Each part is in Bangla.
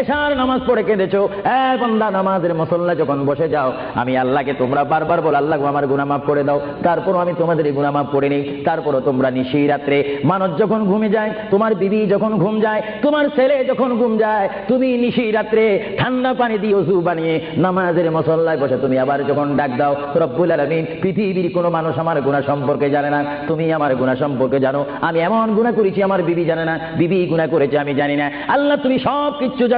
এশার নামাজ পড়ে কেঁদেছো। এ বন্দা, নামাজের মুসল্লা যখন বসে যাও, আমি আল্লাহকে তোমরা বারবার বল, আল্লাহ আমার গুনাহ মাফ করে দাও। তারপরও আমি তোমাদের এই গুনাহ মাফ করে নেই তারপরও তোমরা নিশি রাত্রে মানুষ যখন ঘুমে যায়, তোমার বিবি যখন ঘুম যায়, তোমার ছেলে যখন ঘুম যায়, তুমি নিশি রাত্রে ঠান্ডা পানি দিয়ে ওষু বানিয়ে নামাজের মশল্লায় বসে তুমি আবার যখন ডাক দাও, রব্বুল আলমিন, পৃথিবীর কোনো মানুষ আমার গুণা সম্পর্কে জানে না। তুমি আমার গুণা সম্পর্কে জানো। আমি এমন গুণা করেছি, আমার বিবি জানে না। বিবি গুণা করেছে, আমি জানি না। আল্লাহ তুমি সব কিচ্ছু জানো।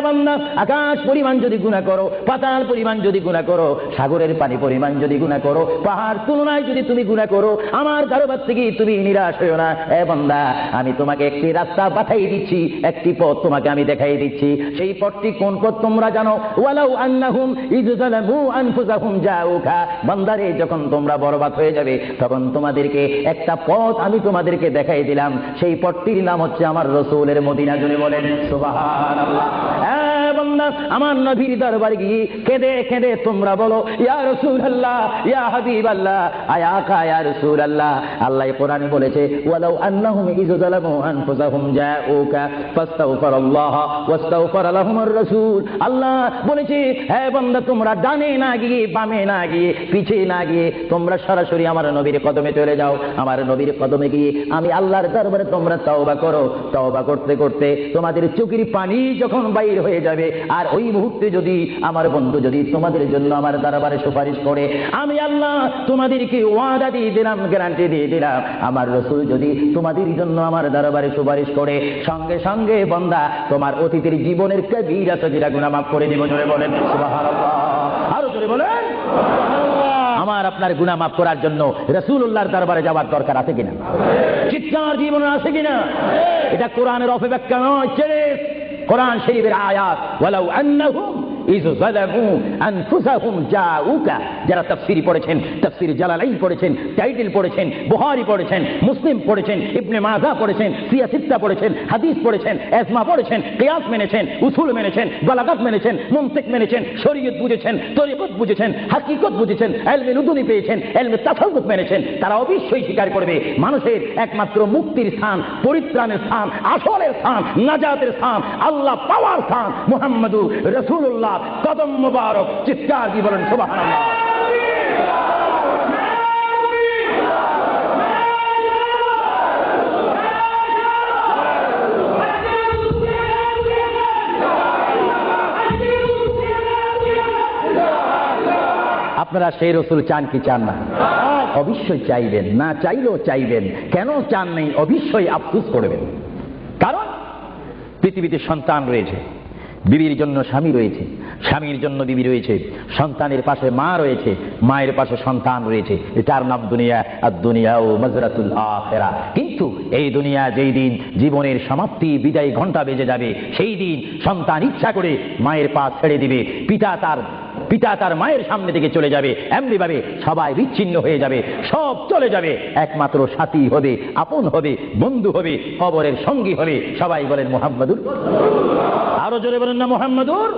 বান্দা, আকাশ পরিমাণ যদি গুনাহ করো, পাতাল পরিমাণ যদি গুনাহ করো, সাগরের পানি পরিমাণ যদি গুনাহ করো, পাহাড় তুলনায় যদি তুমি গুনাহ করো, আমার কারোবার থেকে তুমি নিরাশ হইও না। এ বান্দা, আমি তোমাকে একটি রাস্তা পাঠাই দিচ্ছি, একটি পথ তোমাকে আমি দেখাই দিচ্ছি। সেই পথটি কোন পথ তোমরা জানো? ওয়ালাউ আন্নাহুম যালামু আনফুসাহুম জাউকা বান্দারে, যখন তোমরা বরবাদ হয়ে যাবে, তখন তোমাদেরকে একটা পথ আমি তোমাদেরকে দেখাই দিলাম। সেই পথটির নাম হচ্ছে আমার রসুলের মদিনা জুড়ে বলেন, সুবহানাল্লাহ। বান্দা, আমার নবীর দরবারে গিয়ে কেঁদে কেঁদে তোমরা বলো আল্লাহ ইয়া হাবিব আল্লাহ আল্লাহ আল্লাহ কোরআনে বলেছে, ওয়ালাউ আন্নাহুম আনফুসাহুম জাউকা ফাস্তাগফিরুল্লাহ লাহুমুর রাসূল। আল্লাহ বলেছে হ্যাঁ বান্দা, তোমরা ডানে না গিয়ে, বামে না গিয়ে, পিছে না গিয়ে, তোমরা সরাসরি আমার নবীর কদমে চলে যাও। আমার নবীর কদমে গিয়ে আমি আল্লাহর দরবারে তোমরা তওবা করো। তওবা করতে করতে তোমাদের চোখের পানি যখন বাইর হয়ে যাবে আর ওই মুহূর্তে যদি আমার বন্ধু যদি তোমাদের জন্য আমার দরবারে সুপারিশ করে, আমি আল্লাহ তোমাদেরকে ওয়াদা দিয়ে দিলাম, গ্যারান্টি দিয়ে দিলাম, আমার রসুল যদি তোমাদের জন্য আমার দরবারে সুপারিশ করে, সঙ্গে সঙ্গে বন্দা তোমার অতীতের জীবনের কবিরা সজিরা গুণা মাফ করে দিব, জোরে বলেন আরও জোরে বলেন আমার আপনার গুণা মাফ করার জন্য রসুল্লাহর দরবারে যাওয়ার দরকার আছে কিনা? চিৎকার জীবনে আছে কিনা? এটা কোরআনের অপব্যাখ্যা নয়, ছেড়ে কোরআন শরীফের আয়াত ওয়ালাউ আন্নাহুম ইজ যালামু আনফুসাহুম যারা তাফসীর পড়েছেন, তাফসীর জালালাইন পড়েছেন, টাইটেল পড়েছেন, বুখারী পড়েছেন, মুসলিম পড়েছেন, ইবনে মাজাহ পড়েছেন সিয়াসিত্তা পড়েছেন, হাদিস পড়েছেন এজমা পড়েছেন, কিয়াস মেনেছেন, উসুল মেনেছেন, বালাগাত মেনেছেন, মুনতিক মেনেছেন, শরীয়ত বুঝেছেন, তরিকত বুঝেছেন, হাকিকত বুঝেছেন, এলমে নুদুনি পেয়েছেন, এলমে তাসাউফ মেনেছেন, তারা অবশ্যই স্বীকার করবে, মানুষের একমাত্র মুক্তির স্থান, পরিত্রাণের স্থান, আসলের স্থান, নাজাতের স্থান, আল্লাহ পাওয়ার স্থান, মুহাম্মদুর রসুল্লাহ কদম মুবারক, চিৎকার দিয়ে বলেন, সুবহানাল্লাহ। আপনারা সেই রসুল চান কি চান না? অবশ্যই চাইবেন, না চাইলেও চাইবেন। কেন চান নেই? অবশ্যই আফসুস করবেন। কারণ পৃথিবীতে সন্তান রয়েছে। বিবির জন্য স্বামী রয়েছে, স্বামীর জন্য বিবি রয়েছে, সন্তানের পাশে মা রয়েছে, মায়ের পাশে সন্তান রয়েছে। এটার নাম দুনিয়া, আর দুনিয়া ও মজরাতুল আখেরা। কিন্তু এই দুনিয়া যেই দিন জীবনের সমাপ্তি, বিদায় ঘণ্টা বেজে যাবে, সেই দিন সন্তান ইচ্ছা করে মায়ের পা ছেড়ে দিবে, পিতা তার পিতা তার মায়ের সামনে থেকে চলে যাবে এমনি ভাবে সবাই বিচ্ছিন্ন হয়ে যাবে, সব চলে যাবে। একমাত্র সাথী হবে, আপন হবে, বন্ধু হবে, কবরের সঙ্গী হবে, সবাই বলেন মোহাম্মদুর আরও জোরে বলেন না, মোহাম্মদুর।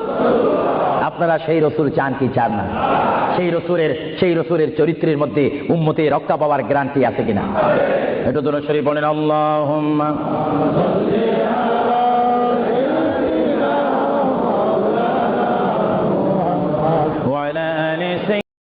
আপনারা সেই রসুল চান কি চান না? সেই রসুরের সেই রসুরের চরিত্রের মধ্যে উম্মতে রক্তা পাওয়ার গ্রান্টি আছে কিনা? এটা দোনো শরীফ বলেন আল্লাহ